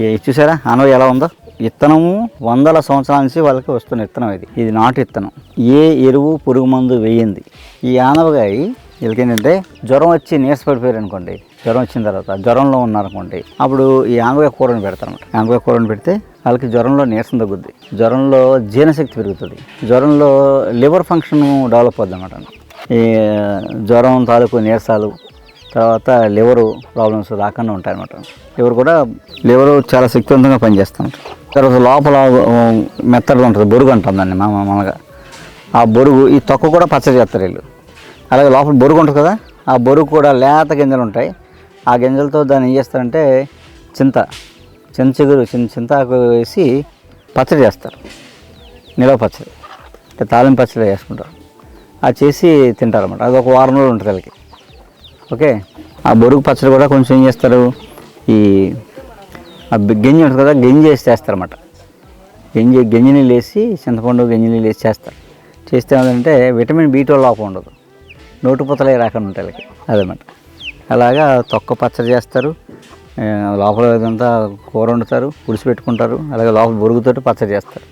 చూసారా? ఆనవ ఎలా ఉందో? విత్తనము వందల సంవత్సరాల నుంచి వాళ్ళకి వస్తున్న విత్తనం ఇది. ఇది నాటు విత్తనం ఏ ఎరువు పురుగు మందు వేయింది. ఈ ఆనవగాయ వీళ్ళకి ఏంటంటే జ్వరం వచ్చి నీరసపడిపోయారు అనుకోండి. జ్వరం వచ్చిన తర్వాత జ్వరంలో ఉన్నారనుకోండి. అప్పుడు ఈ ఆనవకాయ కూరని పెడతారనమాట ఆనవకాయ కూరని పెడితే వాళ్ళకి జ్వరంలో నీరసం తగ్గుద్ది. జ్వరంలో జీర్ణశక్తి పెరుగుతుంది. జ్వరంలో లివర్ ఫంక్షన్ డెవలప్ అవుద్ది అనమాట ఈ జ్వరం తాలూకు నీరసాలు తర్వాత లివరు ప్రాబ్లమ్స్ రాకుండా ఉంటాయి అనమాట లివర్ కూడా లివర్ చాలా శక్తివంతంగా పనిచేస్తుంది తర్వాత లోపల ఆ, మెత్తగా ఉంటుంది బొరుగు అంటాం దాన్ని మా మామూలుగా. ఆ బొరుగు ఈ తొక్క కూడా పచ్చడి చేస్తారు వీళ్ళు. అలాగే లోపల బొరుగు ఉంటుంది కదా ఆ బొరుగు కూడా లేత గింజలు ఉంటాయి. ఆ గింజలతో దాన్ని ఏం చేస్తారంటే చింత చింత చిగురు చిన్న చింతాకు వేసి పచ్చడి చేస్తారు. నిలవ పచ్చడి తాలింపు పచ్చడి చేసుకుంటారు అది చేసి తింటారు అన్నమాట అది ఒక వారం రోజులు ఉంటుంది వాళ్ళకి. ఓకే? ఆ బొరుగు పచ్చడి కూడా కొంచెం ఏం చేస్తారు? ఈ ఆ గింజ ఉంటుంది కదా గింజ వేసి చేస్తారన్నమాట. గింజ గింజ నీళ్ళు వేసి చింతపండు గింజ నీళ్ళు వేసి చేస్తారు. చేస్తే ఏంటంటే విటమిన్ బి ట్వెల్వ్ లోపం ఉండదు. నోటుపుతలే రాకుండా ఉంటాయి వాళ్ళకి. అదనమాట అలాగా తొక్క పచ్చడి చేస్తారు. లోపల ఇదంతా కూర వండుతారు పులుసు పెట్టుకుంటారు. అలాగే లోపల బొరుగుతోటి పచ్చడి చేస్తారు.